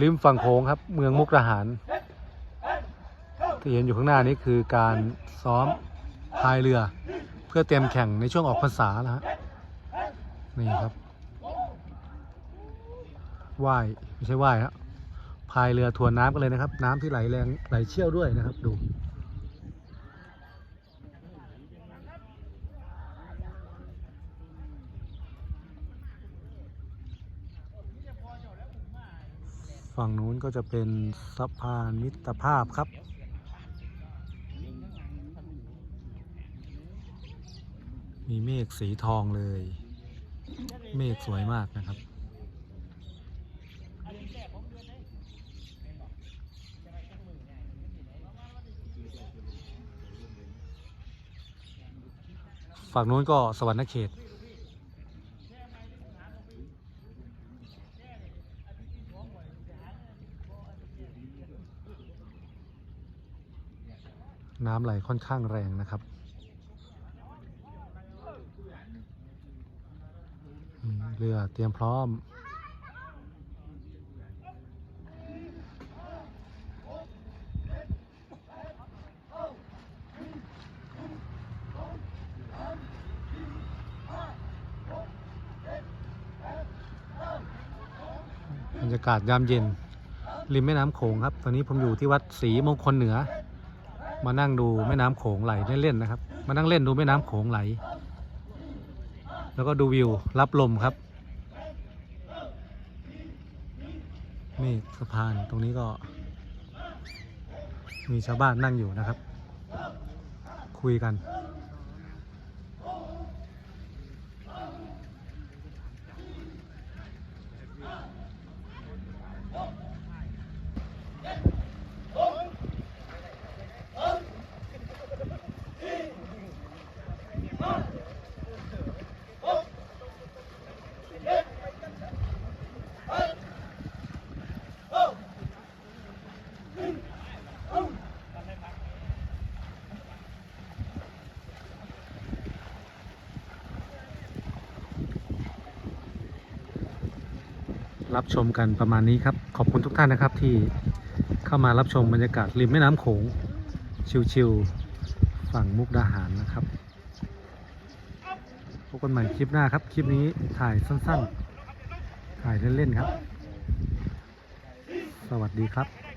ริมฝั่งโขงครับ เมืองมุกดาหาร ที่เห็นอยู่ข้างหน้านี้คือการซ้อมพายเรือ เพื่อเตรียมแข่งในช่วงออกพรรษาแล้วฮะนี่ครับว่ายไม่ใช่ว่ายครับพายเรือทวนน้ำกันเลยนะครับ น้ำที่ไหลแรงไหลเชี่ยวด้วยนะครับ ดู ฝั่งนู้นก็จะเป็นสะพานมิตรภาพครับ มีเมฆสีทองเลย เมฆสวยมากนะครับ ฝั่งนู้นก็สวรรณเขต น้ำไหลค่อนข้างแรงนะครับเรือเตรียมพร้อม บรรยากาศยามเย็น ริมแม่น้ำโขงครับ ตอนนี้ผมอยู่ที่วัดศรีมงคลเหนือ มานั่งดูแม่น้ำโขงไหลเล่นๆนะครับ มานั่งเล่นดูแม่น้ำโขงไหล แล้วก็ดูวิวรับลมครับ นี่สะพานตรงนี้ก็ มีชาวบ้านนั่งอยู่นะครับ คุยกัน รับชมกันประมาณนี้ครับ ขอบคุณทุกท่านนะครับที่เข้ามารับชมบรรยากาศริมแม่น้ำโขงชิวๆฝั่งมุกดาหารนะครับพบกันใหม่คลิปหน้าครับ คลิปนี้ถ่ายสั้นๆ ถ่ายเล่นๆครับ สวัสดีครับ